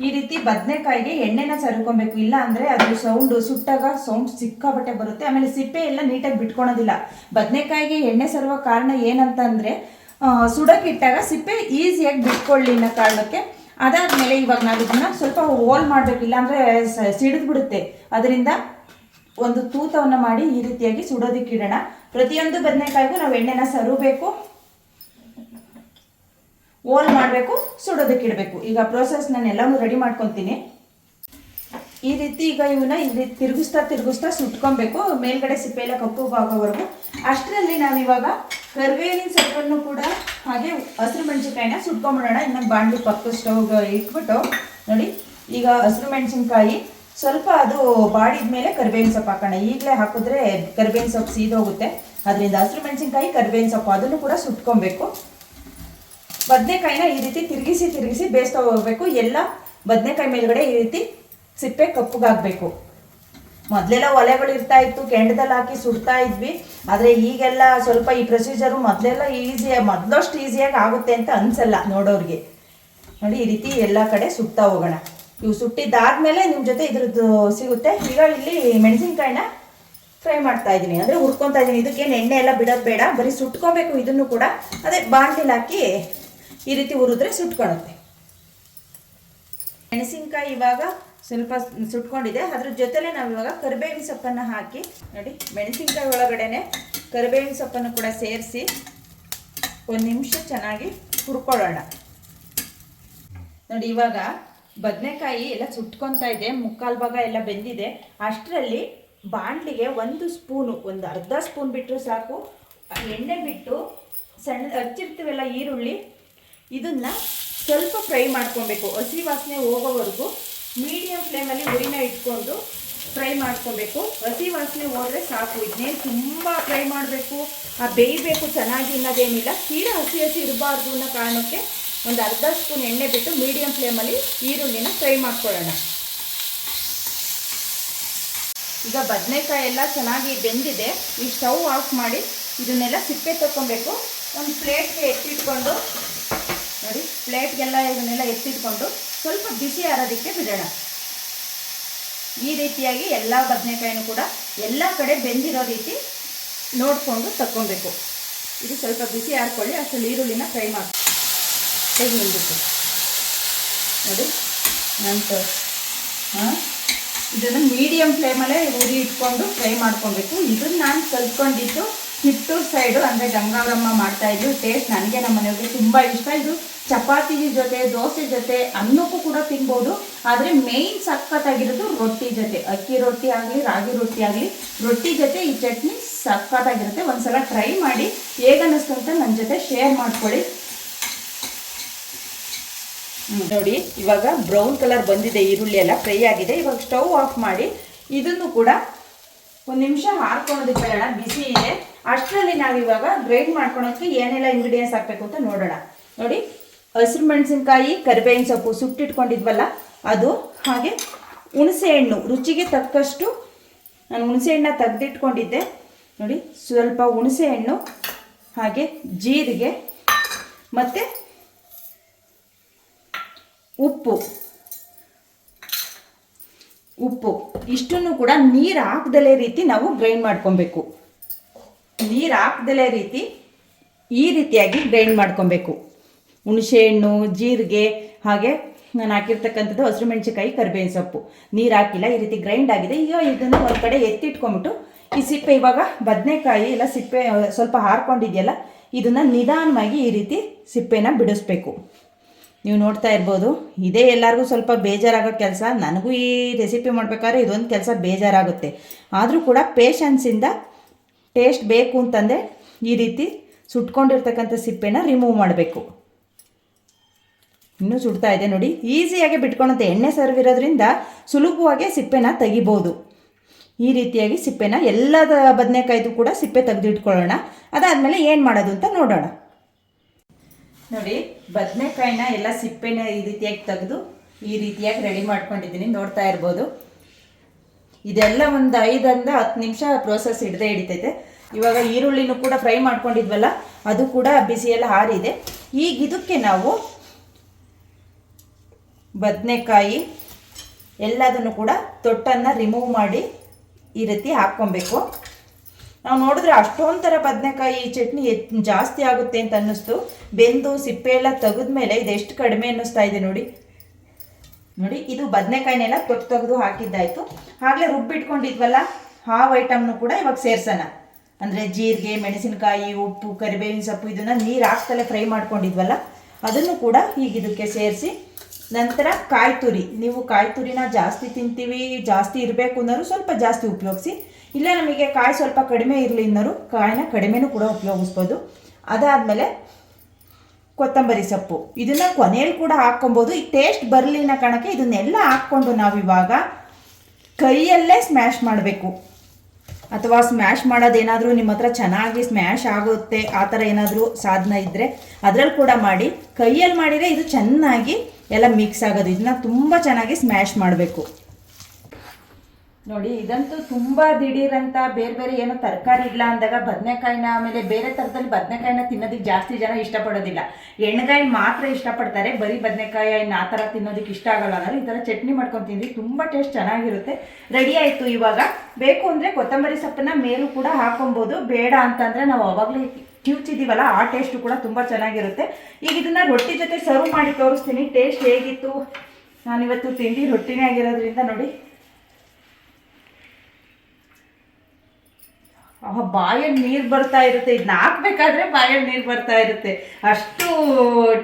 ಈ ರೀತಿ ಬದನೆಕಾಯಿಗೆ ಎಣ್ಣೆನ ಸರ್ಕೊಬೇಕು. ಇಲ್ಲ ಅಂದ್ರೆ ಅದು ಸೌಂಡ್ ಸುಟ್ಟಾಗ ಸೌಂಡ್ ಸಿಕ್ಕಾಬಟ್ಟೆ ಬರುತ್ತೆ. ಆಮೇಲೆ ಸಿಪ್ಪೆ ಎಲ್ಲ ನೀಟಾಗಿ ಬಿಟ್ಕೊಳೋದಿಲ್ಲ. ಬದನೆಕಾಯಿಗೆ ಎಣ್ಣೆ ಸರುವ ಕಾರಣ ಏನಂತ ಅಂದ್ರೆ ಆ, ಸುಡಕ್ಕಿಟ್ಟಾಗ ಸಿಪ್ಪೆ ಈಸಿಯಾಗಿ ಬಿಟ್ಕೊಳ್ಳಿ ಅನ್ನೋ ಕಾರಣಕ್ಕೆ ಅದಾದ್ಮೇಲೆ ಇವಾಗ ನಾವು ಇದನ್ನ ಸ್ವಲ್ಪ ಹೋಲ್ ಮಾಡಬೇಕು. ಇಲ್ಲಾಂದ್ರೆ ಸಿಡಿದು ಬಿಡುತ್ತೆ. ಅದರಿಂದ ಒಂದು ತೂತವನ್ನು ಮಾಡಿ ಈ ರೀತಿಯಾಗಿ ಸುಡೋದಿಕ್ಕಿಡೋಣ ಪ್ರತಿಯೊಂದು ಬದನೆಕಾಯಿಗೂ ನಾವು ಎಣ್ಣೆನ ಸರುಬೇಕು. ಓಲ್ ಮಾಡಬೇಕು, ಸುಡೋದಕ್ಕೆ ಇಡಬೇಕು. ಈಗ ಪ್ರೋಸೆಸ್ ನಾನು ಎಲ್ಲವೂ ರೆಡಿ ಮಾಡ್ಕೊತೀನಿ. ಈ ರೀತಿ ಈಗ ಇವನ್ನ ರೀತಿ ತಿರುಗಿಸ್ತಾ ತಿರುಗಿಸ್ತಾ ಸುಟ್ಕೊಬೇಕು. ಮೇಲ್ಗಡೆ ಸಿಪ್ಪೆ ಎಲ್ಲ ಕಪ್ಪು ಆಗೋವರೆಗೂ ಅಷ್ಟರಲ್ಲಿ ನಾವಿವಾಗ ಕರಿಬೇವಿನ ಸೊಪ್ಪನ್ನು ಕೂಡ ಹಾಗೆ ಹಸಿರು ಮೆಣಸಿನ್ಕಾಯಿನ ಸುಟ್ಕೊಂಬಿಡೋಣ. ಇನ್ನೊಂದು ಬಾಂಡ್ಲಿ ಪಕ್ಕ ಸ್ಟವ್ ಇಟ್ಬಿಟ್ಟು. ನೋಡಿ, ಈಗ ಹಸಿರು ಮೆಣಸಿನಕಾಯಿ, ಸ್ವಲ್ಪ ಅದು ಬಾಡಿದ ಮೇಲೆ ಕರ್ಬೇವಿನ ಸೊಪ್ಪು ಹಾಕೋಣ. ಈಗಲೇ ಹಾಕಿದ್ರೆ ಕರ್ಬೇವಿನ ಸೊಪ್ಪು ಸೀದೋಗುತ್ತೆ. ಅದರಿಂದ ಹಸಿರು ಮೆಣಸಿನ್ಕಾಯಿ, ಕರಿಬೇವಿನ ಸೊಪ್ಪು ಅದನ್ನು ಕೂಡ ಸುಟ್ಕೊಬೇಕು. ಬದನೆಕಾಯಿನ ಈ ರೀತಿ ತಿರುಗಿಸಿ ತಿರುಗಿಸಿ ಬೇಯಿಸ್ತಾ ಹೋಗ್ಬೇಕು. ಎಲ್ಲ ಬದನೆಕಾಯಿ ಮೇಲ್ಗಡೆ ಈ ರೀತಿ ಸಿಪ್ಪೆ ಕಪ್ಪಗಾಗಬೇಕು. ಮೊದಲೆಲ್ಲ ಒಲೆಗಳು ಇರ್ತಾ ಇತ್ತು, ಕೆಂಡದಲ್ಲಿ ಹಾಕಿ ಸುಡ್ತಾ ಇದ್ವಿ. ಆದರೆ ಈಗೆಲ್ಲ ಸ್ವಲ್ಪ ಈ ಪ್ರೊಸೀಜರು ಮೊದಲೆಲ್ಲ ಈಸಿಯಾಗಿ ಮೊದಲಷ್ಟು ಈಸಿಯಾಗಿ ಆಗುತ್ತೆ ಅಂತ ಅನ್ಸಲ್ಲ ನೋಡೋರಿಗೆ. ನೋಡಿ, ಈ ರೀತಿ ಎಲ್ಲ ಕಡೆ ಸುಡ್ತಾ ಹೋಗೋಣ. ಇವು ಸುಟ್ಟಿದ್ದಾದ್ಮೇಲೆ ನಿಮ್ಮ ಜೊತೆ ಇದ್ರದ್ದು ಸಿಗುತ್ತೆ. ಈಗ ಇಲ್ಲಿ ಮೆಣಸಿನ್ಕಾಯಿನ ಫ್ರೈ ಮಾಡ್ತಾ ಇದ್ದೀನಿ. ಅಂದರೆ ಹುರ್ಕೊತಾ ಇದ್ದೀನಿ. ಇದಕ್ಕೇನು ಎಣ್ಣೆ ಎಲ್ಲ ಬಿಡೋದು ಬೇಡ. ಬರೀ ಸುಟ್ಕೋಬೇಕು ಇದನ್ನು ಕೂಡ. ಅದೇ ಬಾಣಲಿಲಿ ಹಾಕಿ ಈ ರೀತಿ ಉರಿದ್ರೆ ಸುಟ್ಕೊಳುತ್ತೆ ಮೆಣಸಿನ್ಕಾಯಿ ಇವಾಗ ಸ್ವಲ್ಪ ಸುಟ್ಕೊಂಡಿದೆ. ಅದ್ರ ಜೊತೆಲೆ ನಾವು ಇವಾಗ ಕರಿಬೇವಿನ ಸೊಪ್ಪನ್ನು ಹಾಕಿ, ನೋಡಿ, ಮೆಣಸಿನ್ಕಾಯಿ ಒಳಗಡೆನೆ ಕರಿಬೇವಿನ ಸೊಪ್ಪನ್ನು ಕೂಡ ಸೇರಿಸಿ ಒಂದು ನಿಮಿಷ ಚೆನ್ನಾಗಿ ಹುರ್ಕೊಳ್ಳೋಣ. ನೋಡಿ, ಇವಾಗ ಬದನೆಕಾಯಿ ಎಲ್ಲ ಸುಟ್ಕೊತಾ ಇದೆ. ಮುಕ್ಕಾಲು ಭಾಗ ಎಲ್ಲ ಬೆಂದಿದೆ. ಅಷ್ಟರಲ್ಲಿ ಬಾಣಲಿಗೆ ಒಂದು ಸ್ಪೂನು, ಒಂದು ಅರ್ಧ ಸ್ಪೂನ್ ಬಿಟ್ಟರು ಸಾಕು. ಎಣ್ಣೆ ಬಿಟ್ಟು ಸಣ್ಣ, ಹಚ್ಚಿರ್ತೀವಲ್ಲ ಈರುಳ್ಳಿ ಇದನ್ನ ಸ್ವಲ್ಪ ಫ್ರೈ ಮಾಡ್ಕೊಬೇಕು. ಹಸಿ ವಾಸನೆ ಹೋಗೋವರೆಗೂ ಮೀಡಿಯಂ ಫ್ಲೇಮಲ್ಲಿ ಹುರಿನ ಇಟ್ಕೊಂಡು ಫ್ರೈ ಮಾಡ್ಕೊಬೇಕು. ಹಸಿ ವಾಸನೆ ಹೋದರೆ ಸಾಕು. ಇದನ್ನೇನು ತುಂಬ ಫ್ರೈ ಮಾಡಬೇಕು. ಆ ಬೇಯಬೇಕು, ಚೆನ್ನಾಗಿ ಅನ್ನೋದೇನಿಲ್ಲ. ತೀರಾ ಹಸಿ ಹಸಿ ಇರಬಾರ್ದು ಅನ್ನೋ ಕಾರಣಕ್ಕೆ ಒಂದು ಅರ್ಧ ಸ್ಪೂನ್ ಎಣ್ಣೆ ಬಿಟ್ಟು ಮೀಡಿಯಂ ಫ್ಲೇಮಲ್ಲಿ ಈರುಳ್ಳಿನ ಫ್ರೈ ಮಾಡ್ಕೊಳ್ಳೋಣ. ಈಗ ಬದನೆಕಾಯಿ ಎಲ್ಲ ಚೆನ್ನಾಗಿ ಬೆಂದಿದೆ. ಈ ಸ್ಟವ್ ಆಫ್ ಮಾಡಿ ಇದನ್ನೆಲ್ಲ ಸಿಪ್ಪೆ ತಗೊಬೇಕು ಒಂದು ಪ್ಲೇಟ್ಗೆ ಎತ್ತಿಟ್ಕೊಂಡು ನೋಡಿ, ಪ್ಲೇಟ್ಗೆಲ್ಲ ಇದನ್ನೆಲ್ಲ ಎತ್ತಿಟ್ಕೊಂಡು ಸ್ವಲ್ಪ ಬಿಸಿ ಆರೋದಕ್ಕೆ ಬಿಡೋಣ. ಈ ರೀತಿಯಾಗಿ ಎಲ್ಲ ಬದನೆಕಾಯಿನೂ ಕೂಡ ಎಲ್ಲ ಕಡೆ ಬೆಂದಿರೋ ರೀತಿ ನೋಡಿಕೊಂಡು ತಕ್ಕೊಬೇಕು. ಇದು ಸ್ವಲ್ಪ ಬಿಸಿ ಹಾಕ್ಕೊಳ್ಳಿ ಅಷ್ಟು ಈರುಳ್ಳಿನ ಫ್ರೈ ಮಾಡಿ ತೆಗಿ ನಿಲ್ಬಿಟ್ಟು ನೋಡಿ, ನಂತರ, ಹಾಂ? ಇದನ್ನು ಮೀಡಿಯಂ ಫ್ಲೇಮಲ್ಲೇ ಉರಿ ಇಟ್ಕೊಂಡು ಫ್ರೈ ಮಾಡ್ಕೊಬೇಕು. ಇದನ್ನು ನಾನು ಕಲ್ತ್ಕೊಂಡಿದ್ದು ಕಿತ್ತೂರು ಸೈಡು ಅಂದರೆ ಗಂಗಾವರಮ್ಮ ಮಾಡ್ತಾ ಇದ್ರು. ಟೇಸ್ಟ್ ನನಗೆ ನಮ್ಮ ಮನೆಯವ್ರಿಗೆ ತುಂಬ ಇಷ್ಟ. ಇದು ಚಪಾತಿ ಜೊತೆ, ದೋಸೆ ಜೊತೆ ಅನ್ನಕ್ಕೂ ಕೂಡ ತಿನ್ಬೋದು. ಆದರೆ ಮೇಯ್ನ್ ಸಖತ್ತಾಗಿರೋದು ರೊಟ್ಟಿ ಜೊತೆ. ಅಕ್ಕಿ ರೊಟ್ಟಿ ಆಗಲಿ, ರಾಗಿ ರೊಟ್ಟಿ ಆಗಲಿ, ರೊಟ್ಟಿ ಜೊತೆ ಈ ಚಟ್ನಿ ಸಖತ್ತಾಗಿರುತ್ತೆ ಒಂದ್ಸಲ ಟ್ರೈ ಮಾಡಿ ಹೇಗನ್ನಿಸ್ತು ಅಂತ ನನ್ನ ಜೊತೆ ಶೇರ್ ಮಾಡ್ಕೊಳ್ಳಿ. ನೋಡಿ, ಇವಾಗ ಬ್ರೌನ್ ಕಲರ್ ಬಂದಿದೆ, ಈರುಳ್ಳಿ ಎಲ್ಲ ಫ್ರೈ ಆಗಿದೆ. ಇವಾಗ ಸ್ಟವ್ ಆಫ್ ಮಾಡಿ ಇದನ್ನು ಕೂಡ ಒಂದು ನಿಮಿಷ ಹಾರ್ಕೊಳೋದಕ್ಕೆ ಬೇಡ, ಬಿಸಿ ಇದೆ. ಅಷ್ಟರಲ್ಲಿ ನಾವು ಇವಾಗ ಗ್ರೈಂಡ್ ಮಾಡ್ಕೊಳೋಕ್ಕೆ ಏನೆಲ್ಲ ಇಂಗ್ರೀಡಿಯೆಂಟ್ಸ್ ಹಾಕಬೇಕು ಅಂತ ನೋಡೋಣ. ನೋಡಿ ಹಸಿರು ಮೆಣಸಿನಕಾಯಿ, ಕರಿಬೇವಿನ ಸೊಪ್ಪು ಸುಟ್ಟಿಟ್ಕೊಂಡಿದ್ವಲ್ಲ, ಅದು ಹಾಗೆ ಹುಣಸೆ ಹಣ್ಣು, ರುಚಿಗೆ ತಕ್ಕಷ್ಟು ನಾನು ಹುಣಸೆ ಹಣ್ಣ ತೆಗೆದಿಟ್ಕೊಂಡಿದ್ದೆ. ನೋಡಿ, ಸ್ವಲ್ಪ ಹುಣಸೆ ಹಣ್ಣು, ಹಾಗೆ ಜೀರಿಗೆ, ಮತ್ತು ಉಪ್ಪು. ಉಪ್ಪು. ಇಷ್ಟನ್ನು ಕೂಡ ನೀರು ಹಾಕ್ದಲೇ ರೀತಿ ನಾವು ಗ್ರೈಂಡ್ ಮಾಡ್ಕೊಬೇಕು. ನೀರು ಹಾಕ್ದಲೇ ರೀತಿ ಈ ರೀತಿಯಾಗಿ ಗ್ರೈಂಡ್ ಮಾಡ್ಕೊಬೇಕು. ಹುಣಸೆ ಹಣ್ಣು, ಜೀರಿಗೆ, ಹಾಗೆ ನಾನು ಹಾಕಿರ್ತಕ್ಕಂಥದ್ದು ಹಸಿರು ಮೆಣಸಿಕಾಯಿ ಕರಿಬೇವಿನ ಸೊಪ್ಪು. ನೀರು ಹಾಕಿಲ್ಲ, ಈ ರೀತಿ ಗ್ರೈಂಡ್ ಆಗಿದೆ. ಈಗ ಇದನ್ನು ಒಂದು ಕಡೆ ಎತ್ತಿಟ್ಕೊಂಬಿಟ್ಟು, ಈ ಸಿಪ್ಪೆ ಇವಾಗ ಬದನೆಕಾಯಿ ಎಲ್ಲ ಸಿಪ್ಪೆ ಸ್ವಲ್ಪ ಹಾರ್ಕೊಂಡಿದೆಯಲ್ಲ, ಇದನ್ನು ನಿಧಾನವಾಗಿ ಈ ರೀತಿ ಸಿಪ್ಪೆನ ಬಿಡಿಸ್ಬೇಕು. ನೀವು ನೋಡ್ತಾ ಇರ್ಬೋದು, ಇದೇ ಎಲ್ಲರಿಗೂ ಸ್ವಲ್ಪ ಬೇಜಾರಾಗೋ ಕೆಲಸ. ನನಗೂ ಈ ರೆಸಿಪಿ ಮಾಡಬೇಕಾದ್ರೆ ಇದೊಂದು ಕೆಲಸ ಬೇಜಾರಾಗುತ್ತೆ. ಆದರೂ ಕೂಡ ಪೇಷನ್ಸಿಂದ ಟೇಸ್ಟ್ ಬೇಕು ಅಂತಂದರೆ ಈ ರೀತಿ ಸುಟ್ಕೊಂಡಿರ್ತಕ್ಕಂಥ ಸಿಪ್ಪೆನ ರಿಮೂವ್ ಮಾಡಬೇಕು. ಇನ್ನೂ ಸುಡ್ತಾ ಇದೆ ನೋಡಿ. ಈಸಿಯಾಗಿ ಬಿಟ್ಕೊಳುತ್ತೆ ಎಣ್ಣೆ ಸರ್ವ್ ಇರೋದ್ರಿಂದ ಸುಲಭವಾಗಿ ಸಿಪ್ಪೆನ ತೆಗಿಬೋದು. ಈ ರೀತಿಯಾಗಿ ಸಿಪ್ಪೆನ ಎಲ್ಲದ ಬದನೆಕಾಯ್ದು ಕೂಡ ಸಿಪ್ಪೆ ತೆಗೆದಿಟ್ಕೊಳ್ಳೋಣ. ಅದಾದಮೇಲೆ ಏನು ಮಾಡೋದು ಅಂತ ನೋಡೋಣ. ನೋಡಿ, ಬದನೆಕಾಯಿನ ಎಲ್ಲ ಸಿಪ್ಪೆನ ಈ ರೀತಿಯಾಗಿ ತೆಗೆದು ಈ ರೀತಿಯಾಗಿ ರೆಡಿ ಮಾಡ್ಕೊಂಡಿದ್ದೀನಿ. ನೋಡ್ತಾ ಇರ್ಬೋದು. ಇದೆಲ್ಲ ಒಂದು ಐದರಿಂದ ಹತ್ತು ನಿಮಿಷ ಪ್ರೋಸೆಸ್ ಹಿಡ್ದೇ ಹಿಡಿತೈತೆ. ಇವಾಗ ಈರುಳ್ಳಿನೂ ಕೂಡ ಫ್ರೈ ಮಾಡ್ಕೊಂಡಿದ್ವಲ್ಲ, ಅದು ಕೂಡ ಬಿಸಿಯೆಲ್ಲ ಹಾರಿದೆ. ಈಗ ಇದಕ್ಕೆ ನಾವು ಬದನೆಕಾಯಿ ಎಲ್ಲದನ್ನು ಕೂಡ ತೊಟ್ಟನ್ನು ರಿಮೂವ್ ಮಾಡಿ ಈ ರೀತಿ ಹಾಕ್ಕೊಬೇಕು. ನಾವು ನೋಡಿದ್ರೆ ಅಷ್ಟೊಂದು ಥರ ಬದನೆಕಾಯಿ ಚಟ್ನಿ ಜಾಸ್ತಿ ಆಗುತ್ತೆ ಅಂತ ಅನ್ನಿಸ್ತು. ಬೆಂದು, ಸಿಪ್ಪೆ ಎಲ್ಲ ತೆಗೆದ್ಮೇಲೆ ಮೇಲೆ ಎಷ್ಟು ಕಡಿಮೆ ಅನ್ನಿಸ್ತಾ ಇದೆ ನೋಡಿ. ನೋಡಿ, ಇದು ಬದನೆಕಾಯಿನೆಲ್ಲ ತೊಟ್ಟು ತೆಗೆದು ಹಾಕಿದ್ದಾಯಿತು. ಆಗಲೇ ರುಬ್ಬಿಟ್ಕೊಂಡಿದ್ವಲ್ಲ, ಆ ಐಟಮ್ನು ಕೂಡ ಇವಾಗ ಸೇರ್ಸೋಣ. ಅಂದರೆ ಜೀರಿಗೆ, ಮೆಣಸಿನಕಾಯಿ, ಉಪ್ಪು, ಕರಿಬೇವಿನ ಸೊಪ್ಪು, ಇದನ್ನು ನೀರು ಹಾಕ್ತಲೇ ಫ್ರೈ ಮಾಡ್ಕೊಂಡಿದ್ವಲ್ಲ, ಅದನ್ನು ಕೂಡ ಈಗ ಇದಕ್ಕೆ ಸೇರಿಸಿ ನಂತರ ಕಾಯಿ ತುರಿ ನೀವು ಕಾಯಿ ತುರಿನ ಜಾಸ್ತಿ ತಿಂತೀವಿ, ಜಾಸ್ತಿ ಇರಬೇಕು ಅನ್ನೋರು ಸ್ವಲ್ಪ ಜಾಸ್ತಿ ಉಪಯೋಗಿಸಿ. ಇಲ್ಲ ನಮಗೆ ಕಾಯಿ ಸ್ವಲ್ಪ ಕಡಿಮೆ ಇರಲಿ ಅನ್ನೋರು ಕಾಯಿನ ಕಡಿಮೆನೂ ಕೂಡ ಉಪಯೋಗಿಸ್ಬೋದು. ಅದಾದಮೇಲೆ ಕೊತ್ತಂಬರಿ ಸೊಪ್ಪು. ಇದನ್ನು ಕೊನೆಯಲ್ಲಿ ಕೂಡ ಹಾಕ್ಕೊಬೋದು. ಈ ಟೇಸ್ಟ್ ಅನ್ನೋ ಕಾರಣಕ್ಕೆ ಇದನ್ನೆಲ್ಲ ಹಾಕ್ಕೊಂಡು ನಾವಿವಾಗ ಕೈಯಲ್ಲೇ ಸ್ಮ್ಯಾಶ್ ಮಾಡಬೇಕು. ಅಥವಾ ಸ್ಮ್ಯಾಶ್ ಮಾಡೋದೇನಾದರೂ ನಿಮ್ಮ ಹತ್ರ ಚೆನ್ನಾಗಿ ಸ್ಮ್ಯಾಶ್ ಆಗುತ್ತೆ, ಆ ಥರ ಏನಾದರೂ ಸಾಧನ ಇದ್ದರೆ ಅದರಲ್ಲಿ ಕೂಡ ಮಾಡಿ. ಕೈಯಲ್ಲಿ ಮಾಡಿದರೆ ಇದು ಚೆನ್ನಾಗಿ ಎಲ್ಲ ಮಿಕ್ಸ್ ಆಗೋದು. ಇದನ್ನ ತುಂಬ ಚೆನ್ನಾಗಿ ಸ್ಮ್ಯಾಶ್ ಮಾಡಬೇಕು. ನೋಡಿ, ಇದಂತೂ ತುಂಬ ದಿಢೀರಂತ ಬೇರೆ ಬೇರೆ ಏನು ತರಕಾರಿ ಇಲ್ಲ ಅಂದಾಗ ಬದನೆಕಾಯಿನ ಆಮೇಲೆ ಬೇರೆ ಥರದಲ್ಲಿ ಬದನೆಕಾಯಿನ ತಿನ್ನೋದಕ್ಕೆ ಜಾಸ್ತಿ ಜನ ಇಷ್ಟಪಡೋದಿಲ್ಲ. ಎಣ್ಣೆಗಾಯಿ ಮಾತ್ರ ಇಷ್ಟಪಡ್ತಾರೆ. ಬರೀ ಬದನೆಕಾಯಿ ಇನ್ನು ಆ ಥರ ತಿನ್ನೋದಕ್ಕೆ ಇಷ್ಟ ಆಗಲ್ಲ ಅಂದರೆ ಈ ಥರ ಚಟ್ನಿ ಮಾಡ್ಕೊಂಡು ತಿಂದ್ರಿ ತುಂಬ ಟೇಸ್ಟ್ ಚೆನ್ನಾಗಿರುತ್ತೆ. ರೆಡಿ ಆಯಿತು ಇವಾಗ. ಬೇಕು ಅಂದರೆ ಕೊತ್ತಂಬರಿ ಸೊಪ್ಪನ್ನ ಮೇಲೂ ಕೂಡ ಹಾಕೊಬೋದು. ಬೇಡ ಅಂತಂದರೆ ನಾವು ಅವಾಗಲೇ ಕಿವುಚಿದ್ದೀವಲ್ಲ ಆ ಟೇಸ್ಟು ಕೂಡ ತುಂಬ ಚೆನ್ನಾಗಿರುತ್ತೆ. ಈಗ ಇದನ್ನ ರೊಟ್ಟಿ ಜೊತೆ ಸರ್ವ್ ಮಾಡಿ ತೋರಿಸ್ತೀನಿ. ಟೇಸ್ಟ್ ಹೇಗಿತ್ತು? ನಾನಿವತ್ತು ತಿಂಡಿ ರೊಟ್ಟಿನೇ ಆಗಿರೋದ್ರಿಂದ ನೋಡಿ. ಬಾಯಲ್ಲಿ ನೀರು ಬರ್ತಾ ಇರುತ್ತೆ. ಇದನ್ನ ಹಾಕ್ಬೇಕಾದ್ರೆ ಬಾಯಲ್ಲಿ ನೀರು ಬರ್ತಾ ಇರುತ್ತೆ. ಅಷ್ಟು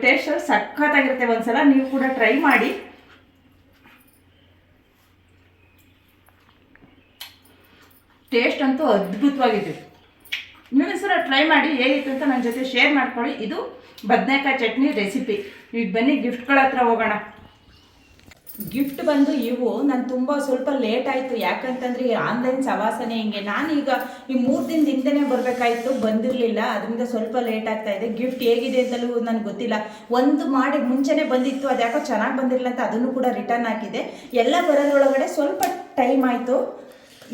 ಟೇಸ್ಟ್ ಸಖತ್ತಾಗಿರುತ್ತೆ. ಒಂದ್ಸಲ ನೀವು ಕೂಡ ಟ್ರೈ ಮಾಡಿ. ಟೇಸ್ಟ್ ಅಂತೂ ಅದ್ಭುತವಾಗಿದೆ. ನೀವು ಸಲ ಟ್ರೈ ಮಾಡಿ ಹೇಗಿತ್ತು ಅಂತ ನನ್ನ ಜೊತೆ ಶೇರ್ ಮಾಡ್ಕೊಳ್ಳಿ. ಇದು ಬದನೆಕಾಯಿ ಚಟ್ನಿ ರೆಸಿಪಿ ಈಗ ಬನ್ನಿ ಗಿಫ್ಟ್ಗಳ ಹತ್ರ ಹೋಗೋಣ. ಗಿಫ್ಟ್ ಬಂದು ಇವು, ನಾನು ತುಂಬ ಸ್ವಲ್ಪ ಲೇಟ್ ಆಯಿತು. ಯಾಕಂತಂದ್ರೆ ಈ ಆನ್ಲೈನ್ ಸವಾಸನೆ ಹಿಂಗೆ. ನಾನೀಗ ಈ ಮೂರು ದಿನದ ಹಿಂದೆನೇ ಬರಬೇಕಾಯಿತು, ಬಂದಿರಲಿಲ್ಲ. ಅದರಿಂದ ಸ್ವಲ್ಪ ಲೇಟ್ ಆಗ್ತಾ ಇದೆ. ಗಿಫ್ಟ್ ಹೇಗಿದೆ ಅಂತಲೂ ನನಗೆ ಗೊತ್ತಿಲ್ಲ. ಒಂದು ಮಾಡಿ ಮುಂಚೆನೇ ಬಂದಿತ್ತು. ಅದು ಯಾಕೋ ಚೆನ್ನಾಗಿ ಬಂದಿರಲಿಲ್ಲ ಅಂತ ಅದನ್ನು ಕೂಡ ರಿಟರ್ನ್ ಹಾಕಿದೆ. ಎಲ್ಲ ಬರೋದ್ರೊಳಗಡೆ ಸ್ವಲ್ಪ ಟೈಮ್ ಆಯಿತು.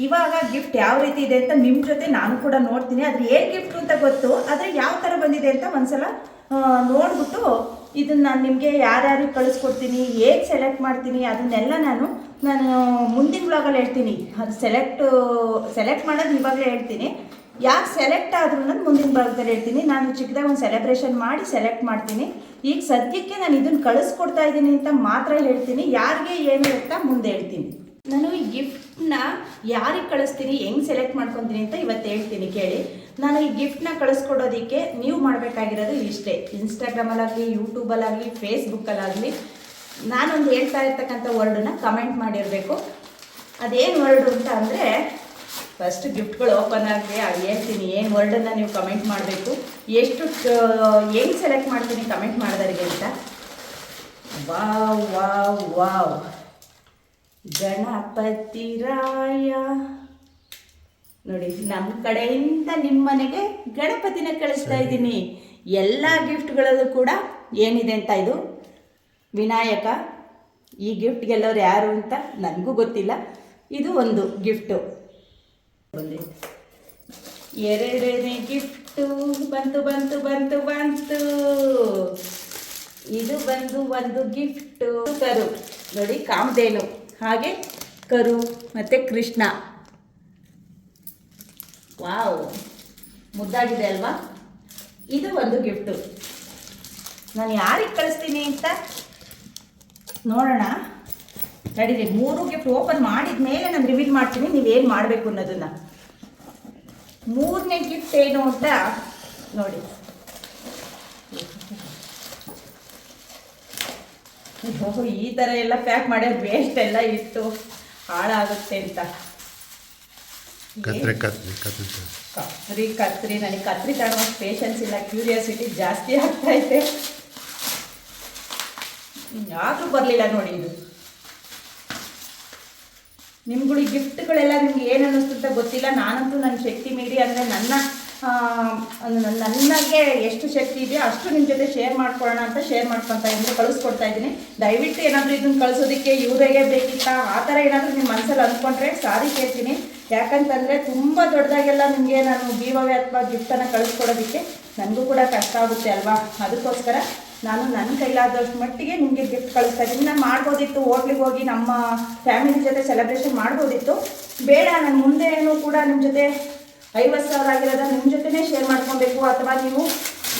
ಇವಾಗ ಗಿಫ್ಟ್ ಯಾವ ರೀತಿ ಇದೆ ಅಂತ ನಿಮ್ಮ ಜೊತೆ ನಾನು ಕೂಡ ನೋಡ್ತೀನಿ. ಅದ್ರ ಏನ್ ಗಿಫ್ಟ್ ಅಂತ ಗೊತ್ತು? ಆದರೆ ಯಾವ ಥರ ಬಂದಿದೆ ಅಂತ ಒಂದ್ಸಲ ನೋಡ್ಬಿಟ್ಟು ಇದನ್ನ ನಾನು ನಿಮಗೆ ಯಾರ್ಯಾರಿಗೆ ಕಳಿಸ್ಕೊಡ್ತೀನಿ ಹೇಗೆ ಸೆಲೆಕ್ಟ್ ಮಾಡ್ತೀನಿ, ಅದನ್ನೆಲ್ಲ ನಾನು ನಾನು ಮುಂದಿನ ಬ್ಲಾಗಲ್ಲಿ ಹೇಳ್ತೀನಿ. ಅದು ಸೆಲೆಕ್ಟ್ ಸೆಲೆಕ್ಟ್ ಮಾಡೋದು ಇವಾಗಲೇ ಹೇಳ್ತೀನಿ. ಯಾರು ಸೆಲೆಕ್ಟ್ ಆದ್ರೂ ನಾನು ಮುಂದಿನ ಭಾಗದಲ್ಲಿ ಹೇಳ್ತೀನಿ. ನಾನು ಚಿಕ್ಕದಾಗ ಒಂದು ಸೆಲೆಬ್ರೇಷನ್ ಮಾಡಿ ಸೆಲೆಕ್ಟ್ ಮಾಡ್ತೀನಿ. ಈಗ ಸದ್ಯಕ್ಕೆ ನಾನು ಇದನ್ನು ಕಳಿಸ್ಕೊಡ್ತಾ ಇದ್ದೀನಿ ಅಂತ ಮಾತ್ರ ಹೇಳ್ತೀನಿ. ಯಾರಿಗೆ ಏನು ಅಂತ ಮುಂದೆ ಹೇಳ್ತೀನಿ. ನಾನು ಈ ಗಿಫ್ಟ್ನ ಯಾರಿಗೆ ಕಳಿಸ್ತೀನಿ, ಹೆಂಗೆ ಸೆಲೆಕ್ಟ್ ಮಾಡ್ಕೊತೀನಿ ಅಂತ ಇವತ್ತು ಹೇಳ್ತೀನಿ ಕೇಳಿ. ನಾನು ಈ ಗಿಫ್ಟ್ನ ಕಳಿಸ್ಕೊಡೋದಕ್ಕೆ ನೀವು ಮಾಡಬೇಕಾಗಿರೋದು ಇಷ್ಟೇ. ಇನ್ಸ್ಟಾಗ್ರಾಮಲ್ಲಾಗಲಿ ಯೂಟ್ಯೂಬಲ್ಲಾಗಲಿ ಫೇಸ್ಬುಕ್ಕಲ್ಲಾಗಲಿ ನಾನೊಂದು ಹೇಳ್ತಾ ಇರ್ತಕ್ಕಂಥ ವರ್ಡನ್ನ ಕಮೆಂಟ್ ಮಾಡಿರಬೇಕು. ಅದೇನು ವರ್ಡು ಅಂತ ಅಂದರೆ ಫಸ್ಟ್ ಗಿಫ್ಟ್ಗಳು ಓಪನ್ ಆಗಲಿ ಅದು ಹೇಳ್ತೀನಿ ಏನು ವರ್ಡನ್ನು ನೀವು ಕಮೆಂಟ್ ಮಾಡಬೇಕು. ಎಷ್ಟು ಹೆಂಗೆ ಸೆಲೆಕ್ಟ್ ಮಾಡ್ತೀನಿ ಕಮೆಂಟ್ ಮಾಡಿದವರಿಗೆ ಅಂತ. Wow wow wow. Ganapathi Raya. ನೋಡಿ ನಮ್ಮ ಕಡೆಯಿಂದ ನಿಮ್ಮ ಮನೆಗೆ ಗಣಪತಿನ ಕಳಿಸ್ತಾ ಇದ್ದೀನಿ. ಎಲ್ಲ ಗಿಫ್ಟ್ಗಳಲ್ಲೂ ಕೂಡ ಏನಿದೆ ಅಂತ ಇದು? ವಿನಾಯಕ ಈ ಗಿಫ್ಟ್ ಗೆಲ್ಲೋರು ಯಾರು ಅಂತ ನನಗೂ ಗೊತ್ತಿಲ್ಲ. ಇದು ಒಂದು ಗಿಫ್ಟು. ಎರಡನೇ ಗಿಫ್ಟು ಬಂತು ಬಂತು ಬಂತು ಬಂತು. ಇದು ಬಂದು ಒಂದು ಗಿಫ್ಟು. ಕರು ನೋಡಿ ಕಾಮಧೇನು. ಹಾಗೆ ಕರು ಮತ್ತು ಕೃಷ್ಣ. ವಾವ್, ಮುದ್ದಾಗಿದೆ ಅಲ್ವಾ? ಇದು ಒಂದು ಗಿಫ್ಟು ನಾನು ಯಾರಿಗೆ ಕಳಿಸ್ತೀನಿ ಅಂತ? ನೋಡೋಣ. ನಡೀರಿ, ಮೂರು ಗಿಫ್ಟ್ ಓಪನ್ ಮಾಡಿದ ಮೇಲೆ ನಾನು ರಿವೀಲ್ ಮಾಡ್ತೀನಿ ನೀವೇನು ಮಾಡಬೇಕು ಅನ್ನೋದನ್ನು. ಮೂರನೇ ಗಿಫ್ಟ್ ಏನು ಅಂತ ನೋಡಿ. ಈ ಥರ ಎಲ್ಲ ಪ್ಯಾಕ್ ಮಾಡೋದು ವೇಸ್ಟ್ ಎಲ್ಲ ಇತ್ತು ಹಾಳಾಗುತ್ತೆ ಅಂತ. ಕತ್ರಿ ಕತ್ರಿ ಕತ್ರಿ ಕತ್ರಿ ಕತ್ರಿ ನನಗೆ ಕತ್ರಿ ತಗೊಳೋಷ್ಟು ಪೇಷನ್ಸ್ ಇಲ್ಲ ಕ್ಯೂರಿಯಾಸಿಟಿ ಜಾಸ್ತಿ ಆಗ್ತೈತೆ ಯಾರು ಬರಲಿಲ್ಲ ನೋಡಿ ಇದು. ನಿಮ್ಗಳು ಗಿಫ್ಟ್ಗಳೆಲ್ಲ ನಿಮ್ಗೆ ಏನು ಅನ್ನಿಸ್ತಂತ ಗೊತ್ತಿಲ್ಲ. ನಾನಂತೂ ನನ್ನ ಶಕ್ತಿ ಮೀರಿ ಅಂದರೆ ನನ್ನ- ನನಗೆ ಎಷ್ಟು ಶಕ್ತಿ ಇದೆಯೋ ಅಷ್ಟು ನಿಮ್ಮ ಜೊತೆ ಶೇರ್ ಮಾಡ್ಕೊಳ್ಳೋಣ ಅಂತ ಶೇರ್ ಮಾಡ್ಕೊತಾ ಇದ್ದೀನಿ ಕಳಿಸ್ಕೊಡ್ತಾ ಇದ್ದೀನಿ. ದಯವಿಟ್ಟು ಏನಾದರೂ ಇದನ್ನು ಕಳಿಸೋದಕ್ಕೆ ಇವರಿಗೆ ಬೇಕಿತ್ತಾ? ಆ ಥರ ಏನಾದರೂ ನಿಮ್ಮ ಮನಸ್ಸಲ್ಲಿ ಅಂದ್ಕೊಂಡ್ರೆ ಸಾರಿ ಕೇಳ್ತೀನಿ. ಯಾಕಂತಂದರೆ ತುಂಬ ದೊಡ್ಡದಾಗೆಲ್ಲ ನಿಮಗೆ ನಾನು ಜೀವವೇ ಅಥವಾ ಗಿಫ್ಟನ್ನು ಕಳಿಸ್ಕೊಡೋದಕ್ಕೆ ನನಗೂ ಕೂಡ ಕಷ್ಟ ಆಗುತ್ತೆ ಅಲ್ವಾ? ಅದಕ್ಕೋಸ್ಕರ ನಾನು ನನ್ನ ಕೈಲಾದಷ್ಟು ಮಟ್ಟಿಗೆ ನಿಮಗೆ ಗಿಫ್ಟ್ ಕಳಿಸ್ತಾ ಇದ್ದೀನಿ. ನಾನು ಮಾಡ್ಬೋದಿತ್ತು ಹೋಟ್ಲಿಗೆ ಹೋಗಿ ನಮ್ಮ ಫ್ಯಾಮಿಲಿ ಜೊತೆ ಸೆಲೆಬ್ರೇಷನ್ ಮಾಡ್ಬೋದಿತ್ತು. ಬೇಡ, ನಾನು ಮುಂದೆ ಏನು ಕೂಡ ನಿಮ್ಮ ಜೊತೆ ಐವತ್ತು ಸಾವಿರ ಆಗಿರೋದನ್ನ ನಿಮ್ಮ ಜೊತೆನೇ ಶೇರ್ ಮಾಡ್ಕೊಬೇಕು ಅಥವಾ ನೀವು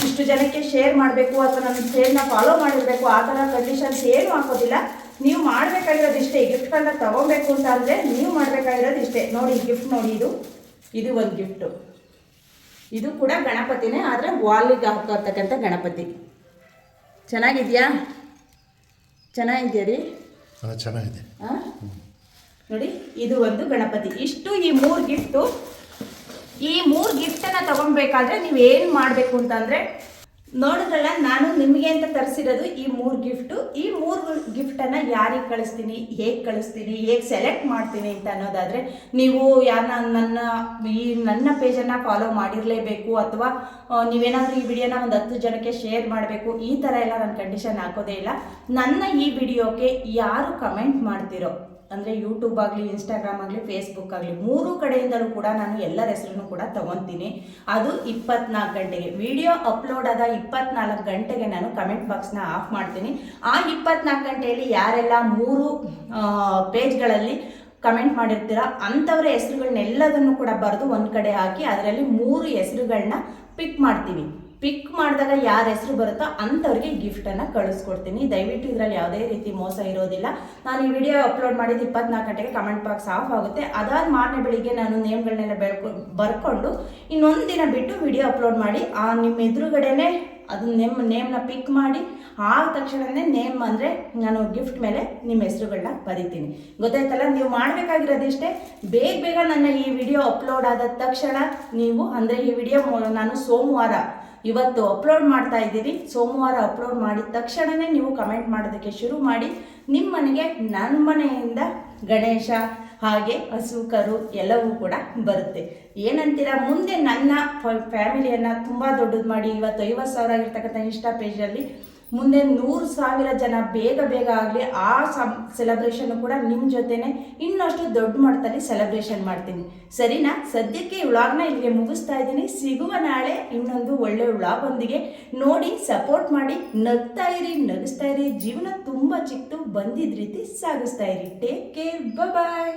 ಇಷ್ಟು ಜನಕ್ಕೆ ಶೇರ್ ಮಾಡಬೇಕು ಅಥವಾ ನನ್ನ ಶೇರ್ನ ಫಾಲೋ ಮಾಡಿರಬೇಕು ಆ ಥರ ಕಂಡೀಷನ್ಸ್ ಏನು ಹಾಕೋದಿಲ್ಲ. ನೀವು ಮಾಡಬೇಕಾಗಿರೋದು ಇಷ್ಟೇ ಗಿಫ್ಟ್ಗಳನ್ನ ತೊಗೊಬೇಕು ಅಂತ ಅಂದರೆ ನೀವು ಮಾಡಬೇಕಾಗಿರೋದು ಇಷ್ಟೇ. ನೋಡಿ ಗಿಫ್ಟ್ ನೋಡಿ ಇದು. ಇದು ಒಂದು ಗಿಫ್ಟು ಇದು ಕೂಡ ಗಣಪತಿನೇ ಆದರೆ ವಾಲಿಗೆ ಹಾಕೋತಕ್ಕಂಥ ಗಣಪತಿ. ಚೆನ್ನಾಗಿದೆಯಾ? ಚೆನ್ನಾಗಿದೆಯಾ ರೀ? ಚೆನ್ನಾಗಿದೆ? ನೋಡಿ ಇದು ಒಂದು ಗಣಪತಿ. ಇಷ್ಟು ಈ ಮೂರು ಗಿಫ್ಟು ಈ ಮೂರು ಗಿಫ್ಟನ್ನು ತಗೊಬೇಕಾದ್ರೆ ನೀವು ಏನು ಮಾಡಬೇಕು ಅಂತಂದರೆ ನೋಡಿದ್ರಲ್ಲ ನಾನು ನಿಮಗೆ ಅಂತ ತರಿಸಿರೋದು ಈ ಮೂರು ಗಿಫ್ಟು ಈ ಮೂರು ಗಿಫ್ಟನ್ನು ಯಾರಿಗೆ ಕಳಿಸ್ತೀನಿ, ಹೇಗೆ ಕಳಿಸ್ತೀನಿ, ಹೇಗೆ ಸೆಲೆಕ್ಟ್ ಮಾಡ್ತೀನಿ ಅಂತ ಅನ್ನೋದಾದರೆ, ನೀವು ಯಾರನ್ನ ನನ್ನ, ಈ ನನ್ನ ಪೇಜನ್ನು ಫಾಲೋ ಮಾಡಿರಲೇಬೇಕು ಅಥವಾ ನೀವೇನಾದರೂ ಈ ವಿಡಿಯೋನ ಒಂದು ಹತ್ತು ಜನಕ್ಕೆ ಶೇರ್ ಮಾಡಬೇಕು, ಈ ಥರ ಎಲ್ಲ ನಾನು ಕಂಡೀಷನ್ ಹಾಕೋದೇ ಇಲ್ಲ. ನನ್ನ ಈ ವಿಡಿಯೋಕ್ಕೆ ಯಾರು ಕಮೆಂಟ್ ಮಾಡ್ತಿರೋ? ಅಂದರೆ ಯೂಟ್ಯೂಬ್ ಆಗಲಿ ಇನ್ಸ್ಟಾಗ್ರಾಮ್ ಆಗಲಿ ಫೇಸ್ಬುಕ್ ಆಗಲಿ, ಮೂರು ಕಡೆಯಿಂದಲೂ ಕೂಡ ನಾನು ಎಲ್ಲರ ಹೆಸರನ್ನು ಕೂಡ ತಗೊತೀನಿ. ಅದು ಇಪ್ಪತ್ನಾಲ್ಕು ಗಂಟೆಗೆ. ವಿಡಿಯೋ ಅಪ್ಲೋಡ್ ಆದ ಇಪ್ಪತ್ನಾಲ್ಕು ಗಂಟೆಗೆ ನಾನು ಕಮೆಂಟ್ ಬಾಕ್ಸ್ನ ಆಫ್ ಮಾಡ್ತೀನಿ. ಆ ಇಪ್ಪತ್ನಾಲ್ಕು ಗಂಟೆಯಲ್ಲಿ ಯಾರೆಲ್ಲ ಮೂರು ಪೇಜ್ಗಳಲ್ಲಿ ಕಮೆಂಟ್ ಮಾಡಿರ್ತೀರ, ಅಂಥವ್ರ ಹೆಸರುಗಳನ್ನೆಲ್ಲದನ್ನು ಕೂಡ ಬರೆದು ಒಂದು ಕಡೆ ಹಾಕಿ, ಅದರಲ್ಲಿ ಮೂರು ಹೆಸರುಗಳನ್ನ ಪಿಕ್ ಮಾಡ್ತೀವಿ. ಪಿಕ್ ಮಾಡಿದಾಗ ಯಾರ ಹೆಸರು ಬರುತ್ತೋ ಅಂಥವ್ರಿಗೆ ಗಿಫ್ಟನ್ನು ಕಳಿಸ್ಕೊಡ್ತೀನಿ. ದಯವಿಟ್ಟು ಇದರಲ್ಲಿ ಯಾವುದೇ ರೀತಿ ಮೋಸ ಇರೋದಿಲ್ಲ. ನಾನು ಈ ವಿಡಿಯೋ ಅಪ್ಲೋಡ್ ಮಾಡಿದ ಇಪ್ಪತ್ನಾಲ್ಕು ಗಂಟೆಗೆ ಕಮೆಂಟ್ ಬಾಕ್ಸ್ ಆಫ್ ಆಗುತ್ತೆ. ಅದಾದ ಮಾರನೇ ಬೆಳಿಗ್ಗೆ ನಾನು ನೇಮ್ಗಳನ್ನೆಲ್ಲ ಬೆಳ್ಕೊ, ಬರ್ಕೊಂಡು ಇನ್ನೊಂದು ದಿನ ಬಿಟ್ಟು ವಿಡಿಯೋ ಅಪ್ಲೋಡ್ ಮಾಡಿ, ಆ ನಿಮ್ಮ ಎದುರುಗಡೆನೇ ಅದು ನೇಮ್, ನೇಮ್ನ ಪಿಕ್ ಮಾಡಿ, ಆದ ತಕ್ಷಣನೇ ನೇಮ್ ಅಂದರೆ ನಾನು ಗಿಫ್ಟ್ ಮೇಲೆ ನಿಮ್ಮ ಹೆಸರುಗಳನ್ನ ಬರಿತೀನಿ. ಗೊತ್ತಾಯ್ತಲ್ಲ? ನೀವು ಮಾಡಬೇಕಾಗಿರೋದಿಷ್ಟೇ ಬೇಗ ಬೇಗ ನನ್ನ ಈ ವಿಡಿಯೋ ಅಪ್ಲೋಡ್ ಆದ ತಕ್ಷಣ ನೀವು ಅಂದರೆ ಈ ವಿಡಿಯೋ ನಾನು ಸೋಮವಾರ ಇವತ್ತು ಅಪ್ಲೋಡ್ ಮಾಡ್ತಾ ಇದ್ದೀರಿ. ಸೋಮವಾರ ಅಪ್ಲೋಡ್ ಮಾಡಿದ ತಕ್ಷಣವೇ ನೀವು ಕಮೆಂಟ್ ಮಾಡೋದಕ್ಕೆ ಶುರು ಮಾಡಿ. ನಿಮ್ಮ ಮನೆಗೆ ನನ್ನ ಮನೆಯಿಂದ ಗಣೇಶ, ಹಾಗೆ ಹಸು ಕರು ಎಲ್ಲವೂ ಕೂಡ ಬರುತ್ತೆ. ಏನಂತೀರಾ, ಮುಂದೆ ನನ್ನ ಫ್ಯಾಮಿಲಿಯನ್ನು ತುಂಬ ದೊಡ್ಡದು ಮಾಡಿ. ಇವತ್ತು ಐವತ್ತು ಸಾವಿರ ಆಗಿರ್ತಕ್ಕಂಥ ಇನ್ಸ್ಟಾ ಪೇಜಲ್ಲಿ ಮುಂದೆ ನೂರು ಸಾವಿರ ಜನ ಬೇಗ ಬೇಗ ಆಗಲಿ ಆ ಸಮ್ ಸೆಲೆಬ್ರೇಷನ್ ಕೂಡ ನಿಮ್ಮ ಜೊತೆನೆ ಇನ್ನಷ್ಟು ದೊಡ್ಡ ಮಟ್ಟದಲ್ಲಿ ಸೆಲೆಬ್ರೇಷನ್ ಮಾಡ್ತೀನಿ. ಸರಿನಾ? ಸದ್ಯಕ್ಕೆ ವ್ಲಾಗ್ನ ಇಲ್ಲಿಗೆ ಮುಗಿಸ್ತಾ ಇದ್ದೀನಿ. ಸಿಗುವ ನಾಳೆ ಇನ್ನೊಂದು ಒಳ್ಳೆ ವ್ಲಾಗೊಂದಿಗೆ ನೋಡಿ ಸಪೋರ್ಟ್ ಮಾಡಿ, ನಗ್ತಾ ಇರಿ, ನಗಿಸ್ತಾ ಇರಿ. ಜೀವನ ತುಂಬ ಚಿಕ್ಕದು ಬಂದಿದ್ದ ರೀತಿ ಸಾಗಿಸ್ತಾ ಇರಿ. Take care bye